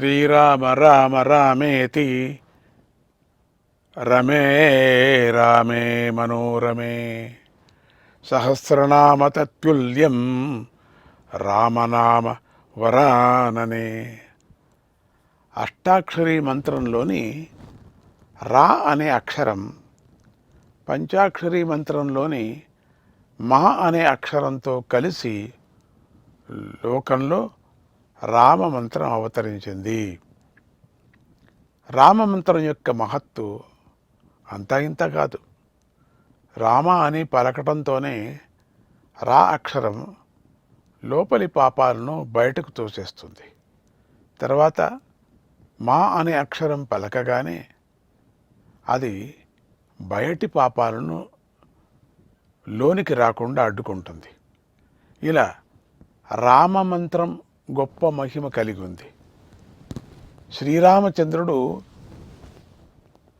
శ్రీరామ రామ రామేతి. రమే రామే మనోరమే. సహస్రనామ తత్తుల్యం రామనామ వరాననే. అష్టాక్షరి మంత్రంలోని రా అనే అక్షరం పంచాక్షరి మంత్రంలోని మా అనే అక్షరంతో కలిసి లోకంలో రామ మంత్రం అవతరించింది. రామమంత్రం యొక్క మహత్తు అంతా ఇంత కాదు. రామ అని పలకటంతోనే రా అక్షరం లోపలి పాపాలను బయటకు తోసేస్తుంది. తర్వాత మా అనే అక్షరం పలకగానే అది బయటి పాపాలను లోనికి రాకుండా అడ్డుకుంటుంది. ఇలా రామమంత్రం గొప్ప మహిమ కలిగి ఉంది. శ్రీరామచంద్రుడు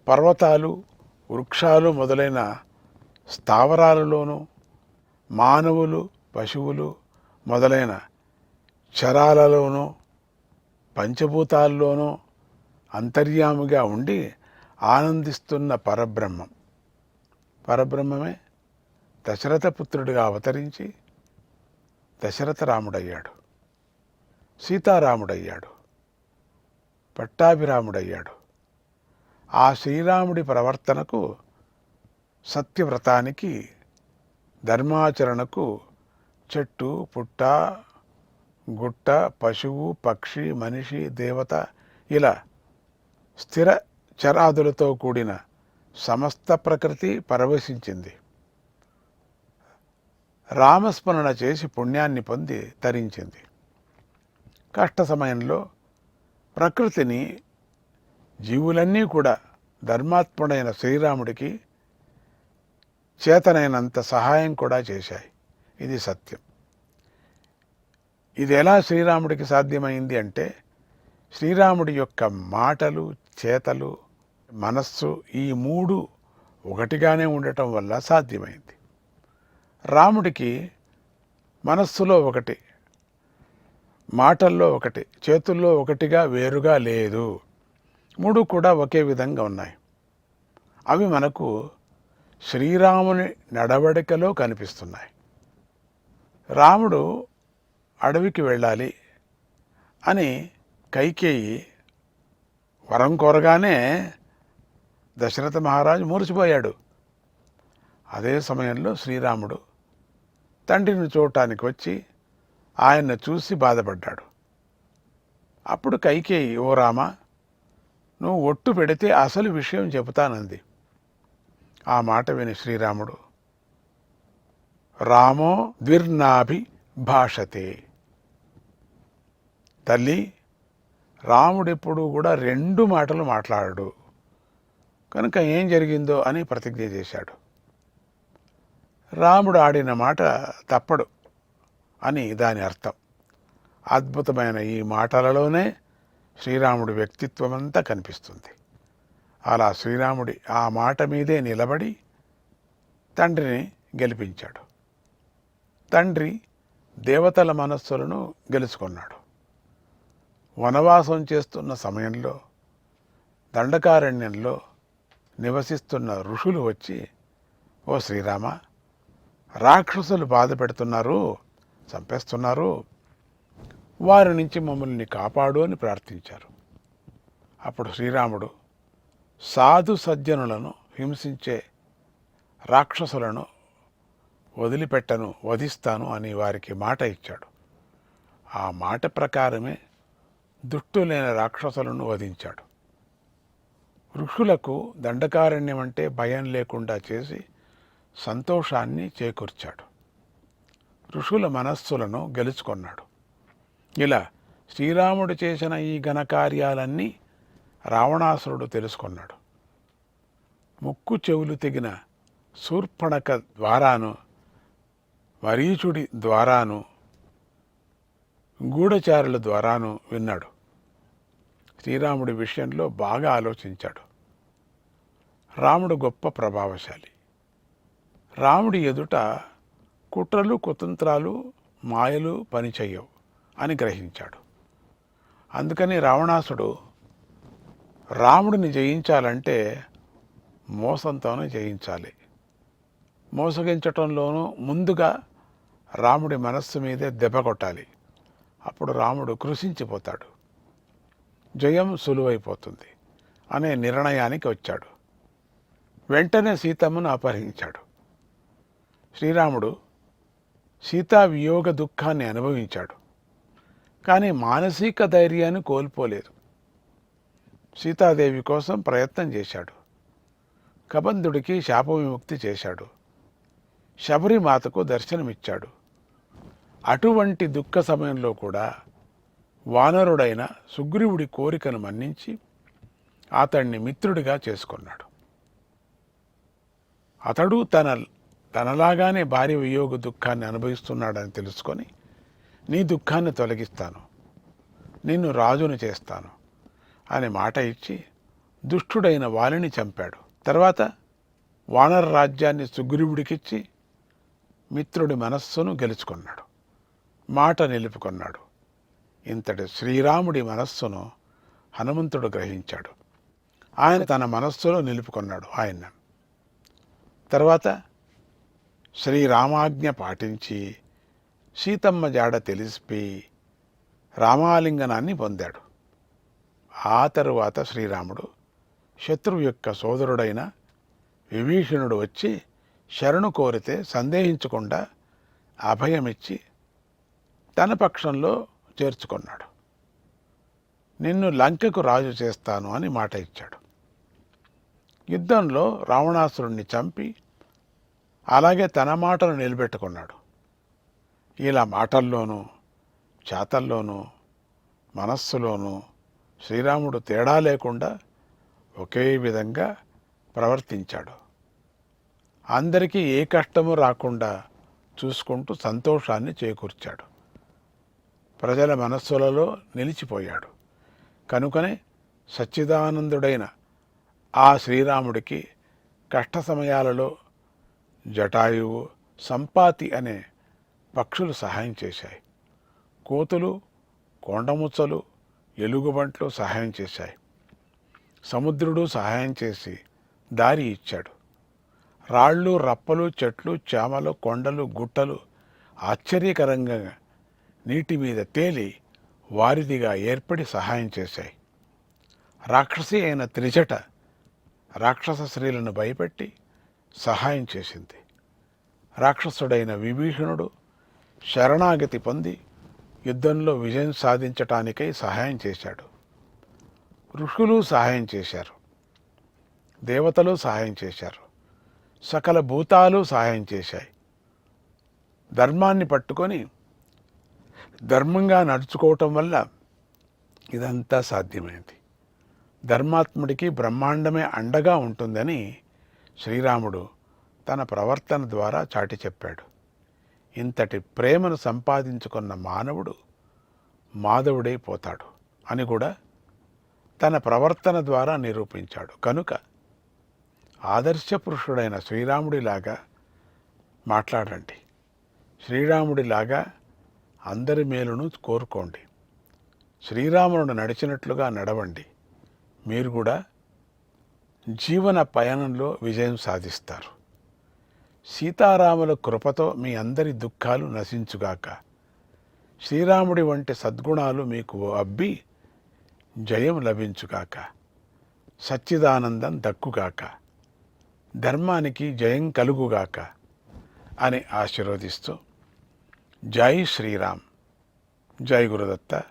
పర్వతాలు వృక్షాలు మొదలైన స్థావరాలలోనూ మానవులు పశువులు మొదలైన చరాలలోనూ పంచభూతాల్లోనూ అంతర్యాముగా ఉండి ఆనందిస్తున్న పరబ్రహ్మం. పరబ్రహ్మమే దశరథ పుత్రుడిగా అవతరించి దశరథ రాముడయ్యాడు. సీతారాముడయ్యాడు. పట్టాభిరాముడయ్యాడు. ఆ శ్రీరాముడి ప్రవర్తనకు సత్యవ్రతానికి ధర్మాచరణకు చెట్టు పుట్ట గుట్ట పశువు పక్షి మనిషి దేవత ఇలా స్థిర చరాదులతో కూడిన సమస్త ప్రకృతి పరవశించింది. రామస్మరణ చేసి పుణ్యాన్ని పొంది తరించింది. కష్ట సమయంలో ప్రకృతిని జీవులన్నీ కూడా ధర్మాత్ముడైన శ్రీరాముడికి చేతనైనంత సహాయం కూడా చేశాయి. ఇది సత్యం. ఇది ఎలా శ్రీరాముడికి సాధ్యమైంది అంటే శ్రీరాముడి యొక్క మాటలు చేతలు మనస్సు ఈ మూడు ఒకటిగానే ఉండటం వల్ల సాధ్యమైంది. రాముడికి మనస్సులో ఒకటి మాటల్లో ఒకటి చేతుల్లో ఒకటిగా వేరుగా లేదు. మూడు కూడా ఒకే విధంగా ఉన్నాయి. అవి మనకు శ్రీరాముని నడవడికలో కనిపిస్తున్నాయి. రాముడు అడవికి వెళ్ళాలి అని కైకేయి వరం కోరగానే దశరథ మహారాజు మూర్చిపోయాడు అదే సమయంలో శ్రీరాముడు తండ్రిని చూడటానికి వచ్చి ఆయన చూసి బాధపడ్డాడు. అప్పుడు కైకేయి ఓ రామ నువ్వు ఒట్టు పెడితే అసలు విషయం చెబుతానంది. ఆ మాట విని శ్రీరాముడు రామో ద్విర్నాభి భాషతే. తల్లి రాముడెప్పుడు కూడా రెండు మాటలు మాట్లాడాడు. కనుక ఏం జరిగిందో అని ప్రతిజ్ఞ చేశాడు. రాముడు ఆడిన మాట తప్పడు. అని దాని అర్థం. అద్భుతమైన ఈ మాటలలోనే శ్రీరాముడి వ్యక్తిత్వం అంతా కనిపిస్తుంది. అలా శ్రీరాముడి ఆ మాట మీదే నిలబడి తండ్రిని గెలిపించాడు. తండ్రి దేవతల మనస్సులను గెలుచుకున్నాడు. వనవాసం చేస్తున్న సమయంలో దండకారణ్యంలో నివసిస్తున్న ఋషులు వచ్చి ఓ శ్రీరామ రాక్షసులు బాధ పెడుతున్నారు. చంపేస్తున్నారు. వారి నుంచి మమ్మల్ని కాపాడు అని ప్రార్థించారు. అప్పుడు శ్రీరాముడు సాధు సజ్జనులను హింసించే రాక్షసులను వదిలిపెట్టను వధిస్తాను అని వారికి మాట ఇచ్చాడు. ఆ మాట ప్రకారమే దుష్టులైన రాక్షసులను వధించాడు. ఋషులకు దండకారణ్యం అంటే భయం లేకుండా చేసి సంతోషాన్ని చేకూర్చాడు. ఋషుల మనస్సులను గెలుచుకున్నాడు. ఇలా శ్రీరాముడు చేసిన ఈ ఘనకార్యాలన్నీ రావణాసురుడు తెలుసుకున్నాడు. ముక్కు చెవులు తెగిన శూర్పణక ద్వారాను మరీచుడి ద్వారాను గూఢచారుల ద్వారాను విన్నాడు. శ్రీరాముడి విషయంలో బాగా ఆలోచించాడు. రాముడు గొప్ప ప్రభావశాలి. రాముడి ఎదుట కుట్రలు కుతంత్రాలు మాయలు పనిచేయవు అని గ్రహించాడు. అందుకని రావణాసుడు రాముడిని జయించాలంటే మోసంతోనే జయించాలి. మోసగించటంలోనూ ముందుగా రాముడి మనస్సు మీదే దెబ్బ కొట్టాలి. అప్పుడు రాముడు కృషించిపోతాడు జయం సులువైపోతుంది అనే నిర్ణయానికి వచ్చాడు. వెంటనే సీతమ్మను అపహరించాడు. శ్రీరాముడు సీతా వియోగ దుఃఖాన్ని అనుభవించాడు. కానీ మానసిక ధైర్యాన్ని కోల్పోలేదు. సీతాదేవి కోసం ప్రయత్నం చేశాడు. కబంధుడికి శాప విముక్తి చేశాడు. శబరిమాతకు దర్శనమిచ్చాడు. అటువంటి దుఃఖ సమయంలో కూడా వానరుడైన సుగ్రీవుడి కోరికను మన్నించి అతన్ని మిత్రుడిగా చేసుకున్నాడు. అతడు తన తనలాగానే భార్య వియోగ దుఃఖాన్ని అనుభవిస్తున్నాడని తెలుసుకొని నీ దుఃఖాన్ని తొలగిస్తాను. నిన్ను రాజును చేస్తాను. అనే మాట ఇచ్చి దుష్టుడైన వాలిని చంపాడు. తర్వాత వానర రాజ్యాన్ని సుగ్రీవుడికిచ్చి మిత్రుడి మనస్సును గెలుచుకున్నాడు. మాట నిలుపుకున్నాడు. ఇంతటి శ్రీరాముడి మనస్సును హనుమంతుడు గ్రహించాడు. ఆయన తన మనస్సులో నిలుపుకున్నాడు ఆయన తర్వాత శ్రీరామాజ్ఞ పాటించి సీతమ్మ జాడ తెలిసిపోయి రామాలింగనాన్ని పొందాడు. ఆ తరువాత శ్రీరాముడు శత్రువు యొక్క సోదరుడైన విభీషణుడు వచ్చి శరణు కోరితే సందేహించకుండా అభయమిచ్చి తన పక్షంలో చేర్చుకున్నాడు. నిన్ను లంకకు రాజు చేస్తాను అని మాట ఇచ్చాడు. యుద్ధంలో రావణాసురుణ్ణి చంపి అలాగే తన మాటను నిలబెట్టుకున్నాడు. ఇలా మాటల్లోనూ చేతల్లోనూ మనస్సులోనూ శ్రీరాముడు తేడా లేకుండా ఒకే విధంగా ప్రవర్తించాడు. అందరికీ ఏ కష్టము రాకుండా చూసుకుంటూ సంతోషాన్ని చేకూర్చాడు. ప్రజల మనస్సులలో నిలిచిపోయాడు. కనుకనే సచ్చిదానందుడైన ఆ శ్రీరాముడికి కష్ట సమయాలలో జటాయువు సంపాతి అనే పక్షులు సహాయం చేశాయి. కోతులు కొండముచ్చలు ఎలుగుబంట్లు సహాయం చేశాయి. సముద్రుడు సహాయం చేసి దారి ఇచ్చాడు. రాళ్ళు రప్పలు చెట్లు చేమలు కొండలు గుట్టలు ఆశ్చర్యకరంగా నీటి మీద తేలి వారిదిగా ఏర్పడి సహాయం చేశాయి. రాక్షసి అయిన త్రిజట రాక్షస స్త్రీలను భయపెట్టి సహాయం చేసింది. రాక్షసుడైన విభీషణుడు శరణాగతి పొంది యుద్ధంలో విజయం సాధించటానికై సహాయం చేశాడు. ఋషులు సహాయం చేశారు. దేవతలు సహాయం చేశారు. సకల భూతాలు సహాయం చేశాయి. ధర్మాన్ని పట్టుకొని ధర్మంగా నడుచుకోవటం వల్ల ఇదంతా సాధ్యమైంది. ధర్మాత్ముడికి బ్రహ్మాండమే అండగా ఉంటుందని శ్రీరాముడు తన ప్రవర్తన ద్వారా చాటి చెప్పాడు. ఇంతటి ప్రేమను సంపాదించుకున్న మానవుడు మాధవుడై పోతాడు అని కూడా తన ప్రవర్తన ద్వారా నిరూపించాడు. కనుక ఆదర్శ పురుషుడైన శ్రీరాముడిలాగా మాట్లాడండి. శ్రీరాముడిలాగా అందరి మేలును కోరుకోండి. శ్రీరాములను నడిచినట్లుగా నడవండి. మీరు కూడా జీవన పయనంలో విజయం సాధిస్తారు. సీతారాముల కృపతో మీ అందరి దుఃఖాలు నశించుగాక. శ్రీరాముడి వంటి సద్గుణాలు మీకు అబ్బి జయం లభించుగాక. సచ్చిదానందం దక్కుగాక. ధర్మానికి జయం కలుగుగాక అని ఆశీర్వదిస్తూ జై శ్రీరామ్. జై గురుదత్త.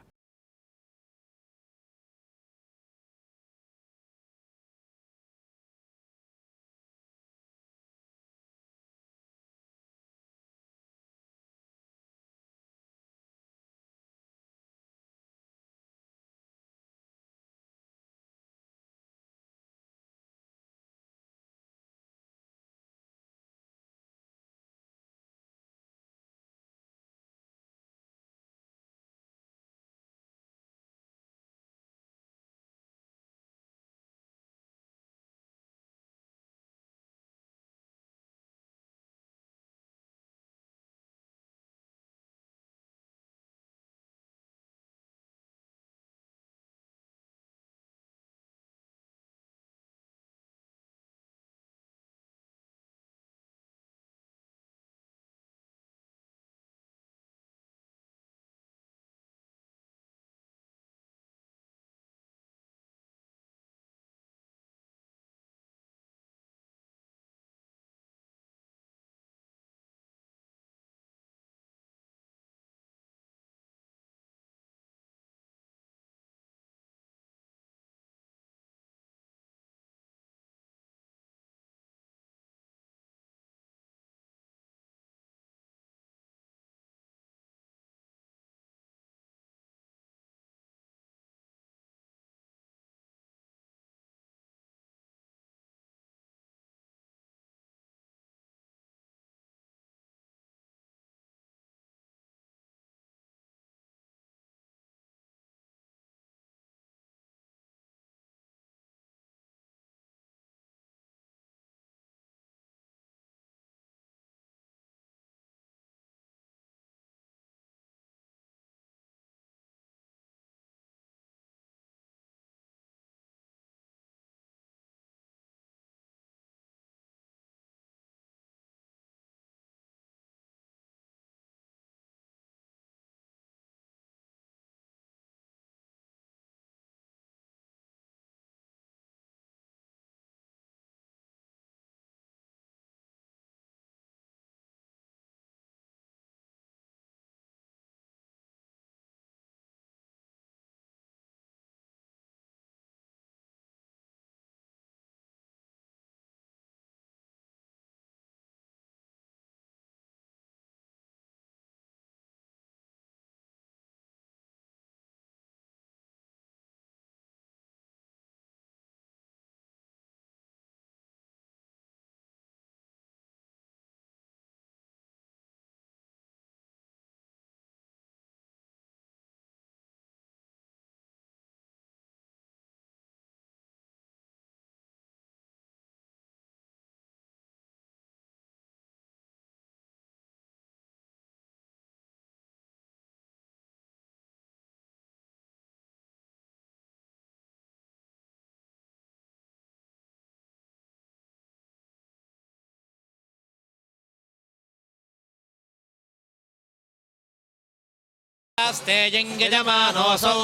आयुराशास्ते यञ्जमानोऽसौ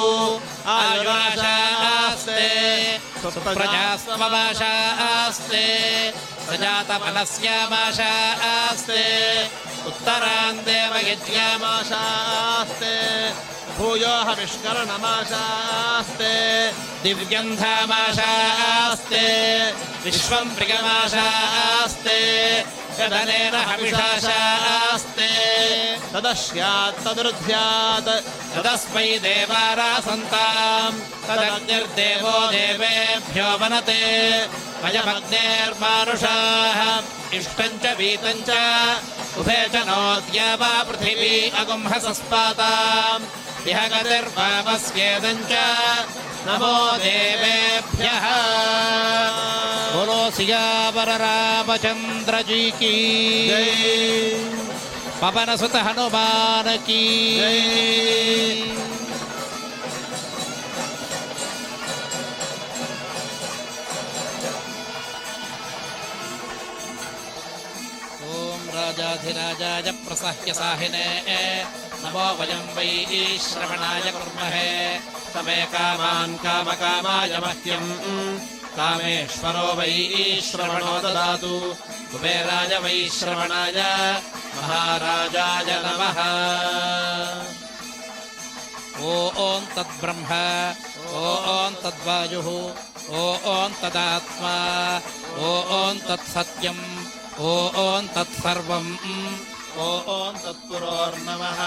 आयुराशास्ते सुप्रजास्मभाषास्ते सजातमनस्यामाशास्ते उत्तरान्ते मयज्ञामाशास्ते भूयो हविष्करणमाशास्ते दिव्यन्धामाशास्ते विश्वम् प्रियमाशास्ते कदनेन हविषाशास्ते तदग्निर्देवो देवेभ्यो वनते अयमग्नेर्मानुषाः इष्टम् च च उभे च नोद्या पृथिवी अगुंहसस्पाताम् इह गतिर्वामस्येदम् च नमो देवेभ्यः बोलो सियावर रामचंद्र जी की पवन सुत हनुमान की। राजाधिराजाय प्रसह्य साहिने, नमो वयं वै श्रवणाय कुर्महे। तमे कामान् कामकामाय मह्यम्। कामेश्वरो वै श्रवणो ददातु। कुबेराय वै श्रवणाय महाराजाय नमः। ॐ तद्ब्रह्म ॐ तद्वायुः ॐ तदात्मा ॐ तत्सत्यम् ॐ तत्सर्वम् ॐ तत्पुरोर्नमः।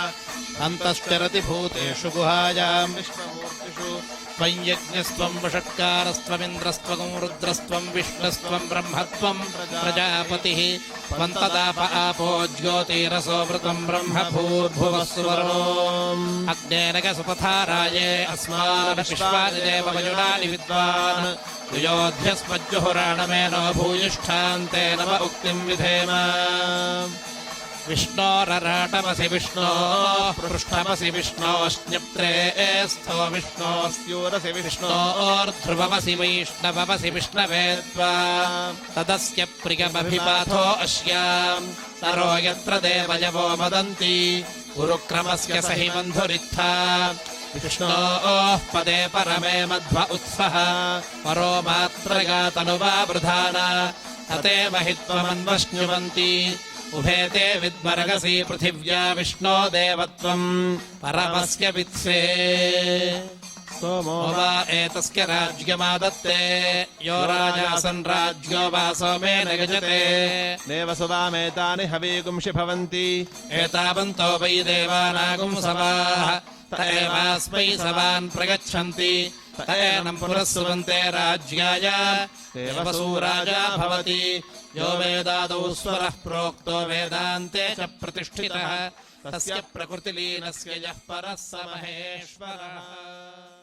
अन्तश्चरति भूतेषु गुहायाम्। विश्वमूर्तिषु त्वं यज्ञस्त्वं वषट्कारस्त्वमिन्द्रस्त्वं रुद्रस्त्वं विष्णुस्त्वं ब्रह्मत्वं प्रजापतिः तदाप आपो ज्योतिरसोऽमृतं ब्रह्म भूर्भुवस्वरो अग्नेनकसुपथाराये अस्मान् देवमयुनानि विद्वान्। युयोध्यस्मज्जुहुराणमेनो भूयिष्ठान्ते नव उक्तिं विधेम विष्णोरराटमसि विष्णो पृष्ठमसि विष्णोश्न्यप्त्रे स्थो विष्णोऽस्ति स्यूरसि विष्णो विष्णोर्ध्रुवमसि वैष्णवमसि विष्णवे त्वा तदस्य प्रियमभिपाथो अस्याम् नरो यत्र देवयवो वदन्ति गुरुक्रमस्य सहि बन्धुरित्था विष्णोः पदे परमे मध्व उत्सः परो मात्रगातनुवा वृधाना। तते महित्वमन्वश्नुवन्ति उभे ते विद्मरगसि पृथिव्या विष्णो देवत्वम्। परमस्य वित्से सोमो वा एतस्य राज्यमादत्ते यो राजासन् राज्यो वा सोमेन गजते। देवसुवामेतानि हवीगुंषि भवन्ति। एतावन्तो वै देवानागुंसवाः। त एवास्मै सवान् प्रगच्छन्ति त एनम् पुरस्सुवन्ते राज्याय देवसू राजा भवति यो वेदादौ स्वरः प्रोक्तो वेदान्ते च प्रतिष्ठितः तस्य प्रकृतिलीनस्य यः परः स महेश्वरः